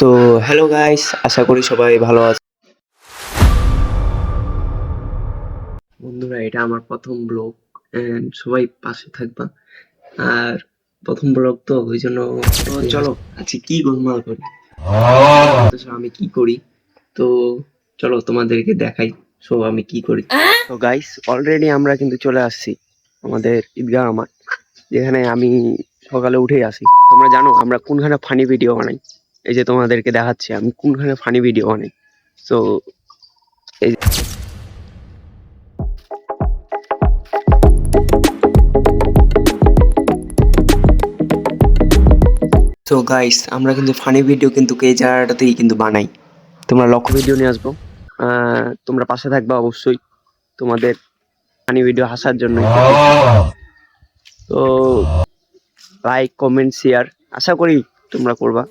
So hello guys আশা করি সবাই ভালো আছে বন্ধুরা এটা আমার প্রথম ব্লগ এন্ড সবাই পাশে থাকবা। আর প্রথম ব্লগ তো ওই জন্য চলো আজকে কি গোলমাল করি? আমি কি করি? তো চলো তোমাদেরকে দেখাই সো আমি কি করি? তো গাইস অলরেডি আমরা কিন্তু চলে আসছি আমাদের ঈদগাহ আমার যেখানে আমি সকালে উঠে আসি। তোমরা জানো আমরা কোনখানে ফানি ভিডিও বানাই। এই যে তোমাদেরকে দেখাচ্ছি আমি কোনখানে ফানি ভিডিও বানাই। সো এই তো গাইস আমরা কিন্তু ফানি ভিডিও কিন্তু এই জায়গাটাতেই কিন্তু বানাই। তোমরা লক্ষ্য ভিডিও নিয়ে আসব। আহ, তোমরা পাশে থাকবা অবশ্যই তোমাদের ফানি ভিডিও হাসার জন্য। তো লাইক কমেন্ট শেয়ার আশা করি তোমরা করবা।